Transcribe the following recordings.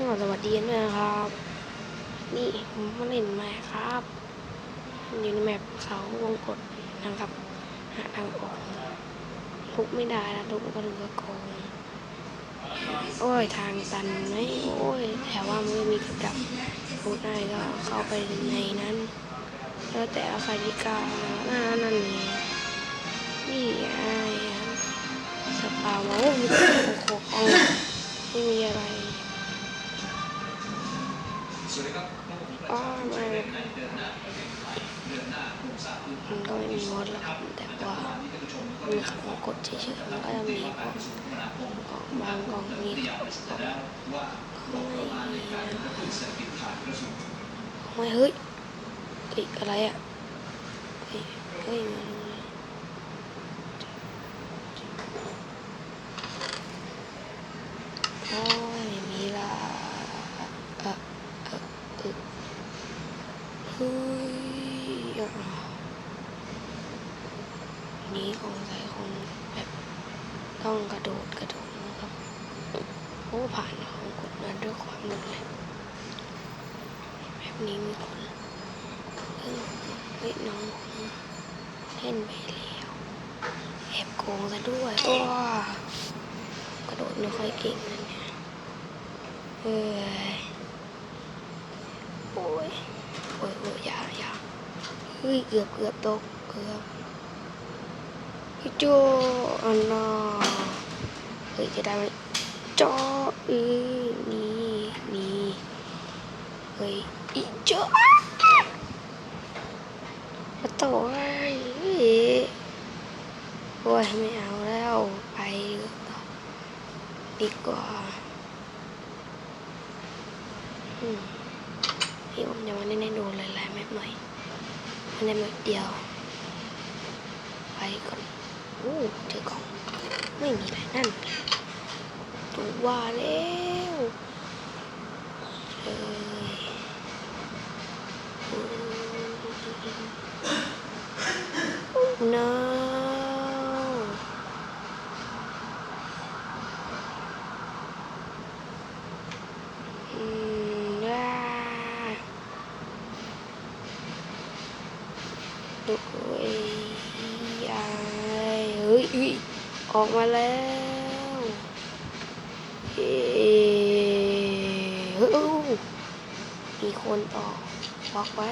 ก็สวัสดีด้วยนะครับ นี่ผมมาเล่นแมปครับอยู่ในแมปเขาวงกดนะครับหาทางออกทุกไม่ได้นะทุกก็ถือว่าโกงโอ้ยทางตันไหมโอ้ยแต่ว่ามันไม่มีกับดักพูดได้ก็เข้าไปในนั้น แล้วแต่ใครที่กล้าหน้านั่นเองนี่ไงสปาว่าโอ้มีแต่โคกองไม่มีอะไร อ๋อไม่มันก็ไม่มีมดหรอกครับแต่ว่ามีของกดเฉยๆมันก็จะมีกล่องกล่องบางกล่องมีของไม่มีไม่เฮ้ยเฮ้ยอะไรอะเฮ้ยเฮ้ยมันโอ้ยไม่มีละเออเออเออ เฮ้ยอะ นี่ของใส่ของแบบต้องกระโดดกระโดดนะครับโอ้ผ่านของกดมาด้วยความรวดเร็วแบบนี้มีคนเพิ่งเฮ้ยน้องเล่นไปแล้วแอบโกงซะด้วยว้ากระโดดไม่ค่อยเก่งนะเนี่ยเอ้ยโอ้ยโอ้ยโอ้ยอย่าอย่าเฮ้ยเกือบเกือบตกเกือบ จออันน่าเฮ้ยจะได้ไหมจอเอ้ยนี่นี่เฮ้ยอีโจมาโตไอ้เฮ้ยโอ้ยไม่เอาแล้วไปดีกว่าพี่ผมจะมาเล่นให้ดูหลายๆแมปหน่อยอันนี้แมปเดียวไปก่อน อ้เจอกล่อง ไม่มีอะไรนั่นถูว่าแล้วเอ้ยโอ้ no อืมว้า โอ้ยยายเฮ้ยเฮ้ยออกมาแล้วเฮ้ยมีคนต่อบล็อกไว้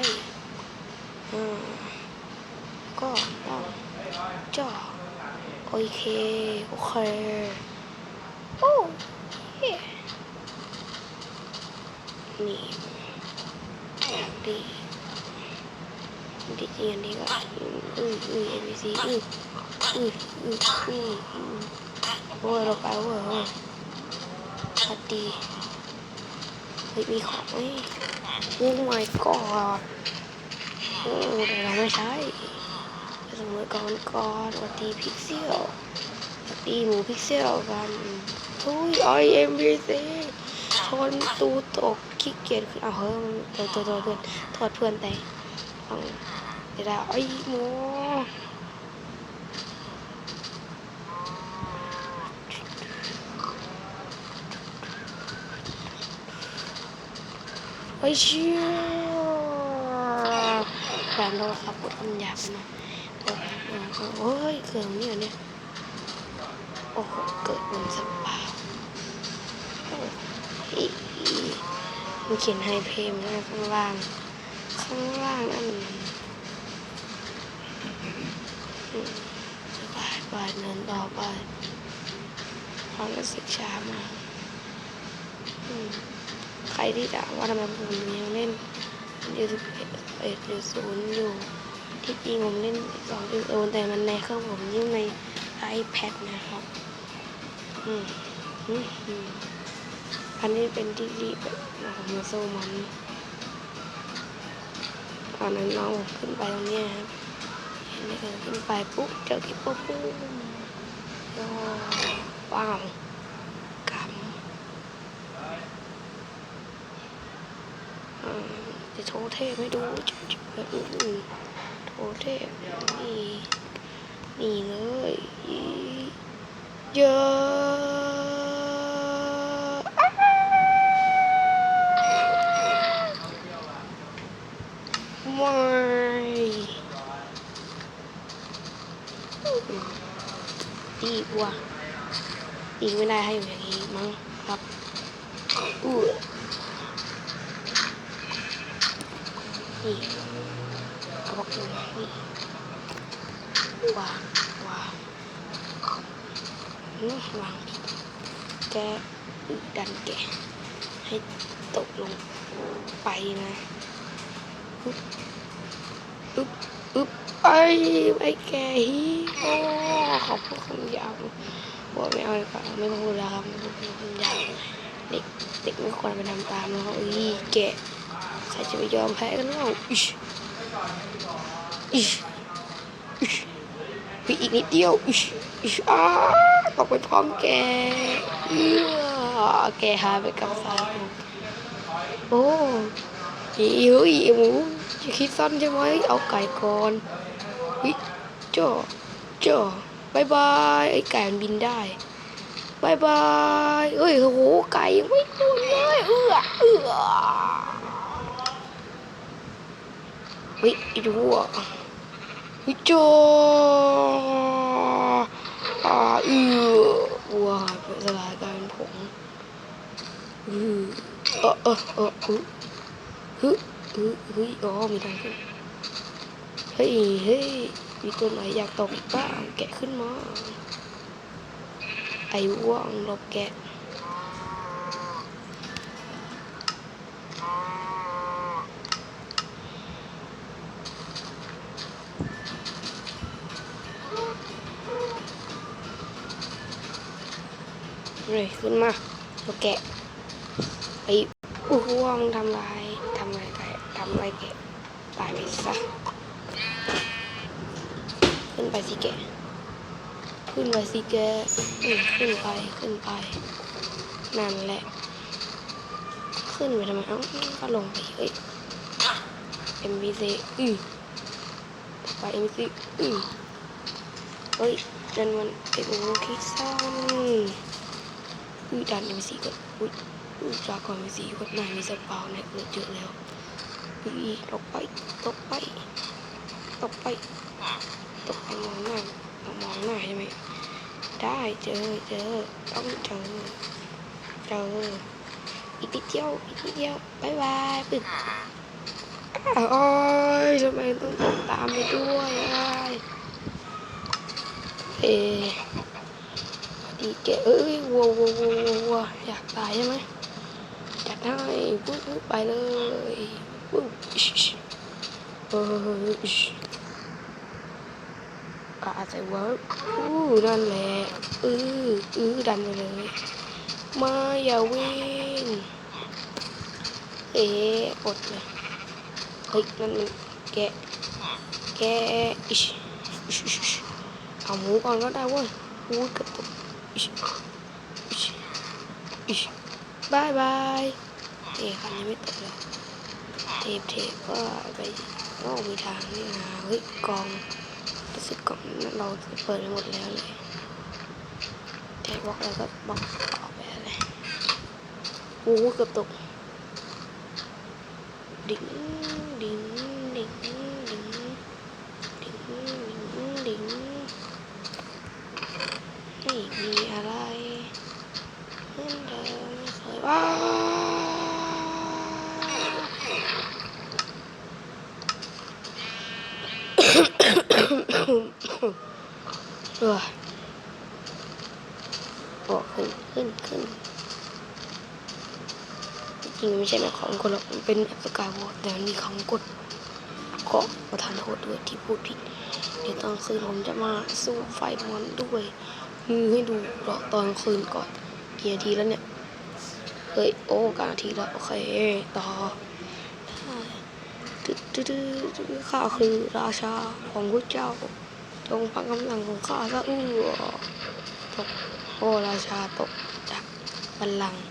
ก็ต้องจ่อโอเค โอเค โอ้เย้นี่ดี จริงๆอันนี้ก็อืมอืมอืมอืมอืมอืมอืมอืมโอ้ยเราไปเว้ยเว้ยสวัสดีเฮ้ยมีของไหมโอ้ my god โอ้แต่เราไม่ใช้สมมติก่อนก่อนสวัสดีพิกเซลสวัสดีหมูพิกเซลกันทุย I M B C ชนตูตกขี้เกียจขึ้นเอาเฮ้ยมันตัวตัวตัวเพื่อนโทษเพื่อนแต่ต้อง เดี๋ยวไอ้หมูไอ้เชี่ยแฟนโดนขับรถมันหยาบไปหน่อยโอ้ยเกิดเนี่ยเนี่ย โอ้โห เกิดบนสปาโอ้ยมันเขียนไฮเพมนะข้างล่าง ข้างล่างนั่นอืมสบาย ไปเดินต่อไปความรู้สึกช้ามากใครที่ถามว่าทำไมผมยังเล่นยูสิบเอ็ดหรือศูนย์อยู่ที่จริงผมเล่นสองจุดศูนแต่มันในเครื่องผมยิ่งใน iPad นะครับ อืมอืมอันนี้เป็นที่ดีแบบมมาสู้มันตอนนั้นน้องขึ้นไปตรงนี้ครับ มเออขึ้นไปปุ๊บเจอกิ๊บปุ๊บปุ๊บว้าวกำจะโชว์เทพให้ดูแบบแบบนี้โชว์เทพนี่นี่เลยเยอะอ้าว อีกว่ะ อีกไม่ได้ให้อยู่อย่างนี้มั้งครับอู้นี่เอาบอกอยู่นี่วางวางอืมวางแกดันแกให้ตกลงไปนะอึ๊บอึ๊บอึ๊บไอ้ไอ้แกฮีโอ ขอบคุณคำหยาบบอกไม่เอาดีกว่าไม่ต้องพูดแล้วครับไม่ต้องพูดคำหยาบเด็กเด็กไม่ควรไปทำตามนะครับเอ้แกใครจะไปยอมแพ้กันเล่าอิชอิชอิชไปอีกนิดเดียวอิชอิชอ้าตกไปพร้อมแกเอื้อแกหายไปกับสายลมโอ้ยเฮ้ยไอ้หมูจะคิดสั้นใช่ไหมเอาไก่ก่อนเฮ้ยจ่อจ่อ บายบายไอ้ไก่มันบินได้บายบายเอ้ยโอ้โหไก่ยังไม่โดนเลยเอือเอือเฮ้ยไอ้ดูอะเฮ้ยจ่ออ่าเอือว้าวสลายกลายเป็นผงอือเออเออเอออือฮึฮึฮึอ๋อมีทางขึ้นเฮ้ยเฮ้ย มีตัวไหนอยากตกอีกบ้างแกะขึ้นมาไอ้ว่องลบแกะเลยขึ้นมาตัวแกะไอ้อ้วงทำลายทำอะไรแกะทำอะไรแกะ ไปสิแก ขึ้นไปสิแกอืมขึ้นไป ขึ้นไป นั่นแหละ ขึ้นไปทำไมเอ้าก็ลงไป เฮ้ย MBC อือไป MBC อือเฮ้ย นั่นมันไอโอคิดสั้นอุ้ยดัน MBC ก่อนอุ้ยอุ้ยจากก่อน MBC ก่อนายมีสปาวเนี่ยเลือดเยอะแล้วอุ้ยตกไป ตกไป ตกไป ตกมองหน้ามองหน้าใช่ไหมได้เจอเจอต้องเจอเจออีกนิดเดียวอีกนิดเดียวบายบายปึ๊บอ้าวโอ้ยทำไมต้องตามไปด้วยอ้ายเอดีแกเอ้ยวัววัววัววัวอยากตายใช่ไหมจัดให้ปุ๊บไปเลยปุ๊บเออ ก็อาจจะเวิร์กอู้นั่นแหละอืออือดันไปเลยมาอย่าวิ่งเอ๊ะอดเลยเฮ้ยนั่นมันแกะแกะอิชอิชอิชเอาหมูก่อนก็ได้เว้ยอู้เกือบตกอิชอิชอิชบายบายเอ๊ะคันนี้ไม่ตกเลยเทปเทปก็ไปโอ้มีทางนี่นะเฮ้ยกอง สึกกล่องเราเปิดไปหมดแล้วเลยแค่บล็อกแล้วก็บล็อกออกไปเลยโอ้เกือบตก ดิ้งดิ้งดิ่งดิ่งดิ่งดิ่งนี่มีอะไรเหมือนเดิมไม่เคยว้าว เออบอกขึ้นขึ้นขึ้นจริงๆไม่ใช่แบบของคนหรอกมันเป็นแบบสกายวอล์กแต่มันมีของกดขอประทานโทษด้วยที่พูดผิดเดี๋ยวตอนคืนผมจะมาสู้ไฟมอนด้วยมือให้ดูรอตอนคืนก่อนกี่นาทีแล้วเนี่ยเฮ้ยโอ้กลางนาทีแล้วโอเคต่อตึ๊ดตึ๊ดตึ๊ดข้าคือราชาของพระเจ้า จงฟังคำสั่งของข้าซะอู้ตกโอ้ราชาตกจากบัลลังก์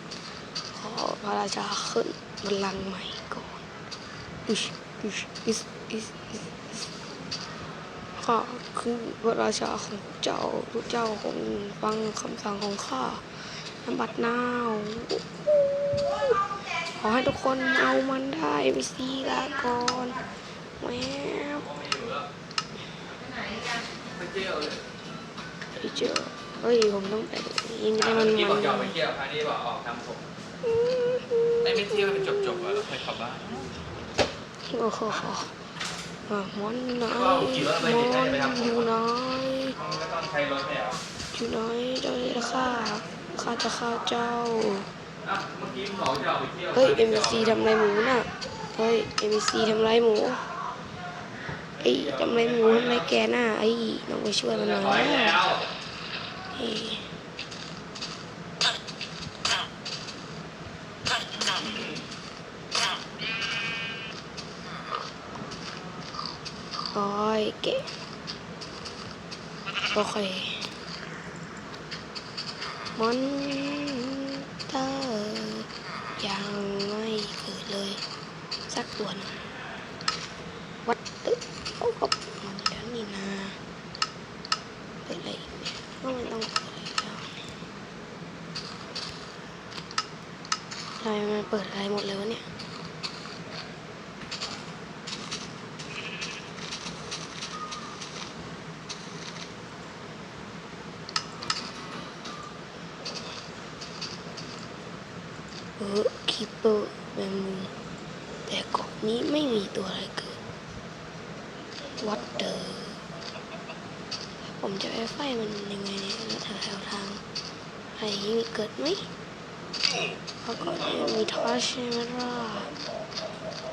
ขอพระราชาขึ้นบัลลังก์ใหม่ก่อนอิชอิชอิสอิสอิสอิสข้าคือพระราชาของเจ้าพระเจ้าคงฟังคำสั่งของข้าน้ำบัดนาวขอให้ทุกคนเอามันได้ไปซีลาก่อนแวบ ไปเจอเฮ้ยผมต้องแต่งยิงได้มันที่มับอกนจะออกไปเที่ยวครั้งนี้บอกออกทำผมไม่ไม่เที่ยวเป็นจบๆอะแล้วค่อยกลับบ้านโอ้โหอะมอนไหนก็ขี่รถไปมดิอนไปทำผมอยู่ไหนมันก็ต้องใช้รถไม่เหรออยู่ไหนเจ้าจะฆ่าข้าจะฆ่าเจ้าอะเมื่อกี้บอกจะออกไปเที่ยวเฮ้ย MBC ทำไรหมูน่ะ เฮ้ย MBC ทำไรหมูไอ้ทำไรหมูทำไรแกหน่ะไอ้น้องไปช่วยมันหน่อยถอยนะแล้วเอ้ยโอ้ยแกะโอเคมอนเตอร์ยังไม่เกิดเลย สักตัวหนึงวัดตึ๊บโอ้โหมันเดี๋ยวนี้นะเปิดอะไรอีกเนี่ยก็ไม่ต้องเปิดอะไรแล้วทำไมมัน เปิดอะไรหมดเลยวะเนี่ยเออคีเปอร์แมงมุมแต่เกาะนี้ไม่มีตัวอะไรเกิดวัดเดอผมจะไปไฟมันยังไงเนี่ยแล้วแถวๆทางอะไรอย่างนี้มีเกิดไหม เพรากาะนี้มีทอชใช่ไหมล่ะ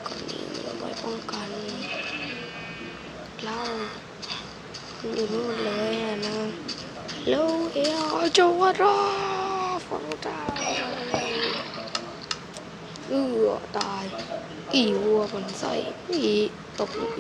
กาะนี้มีเอาไว้ป้องกันเราอยู่นู่นเลยอะนะโลเอลจวัดรอฟังตาเออตายอีวัวมันใส่อีตก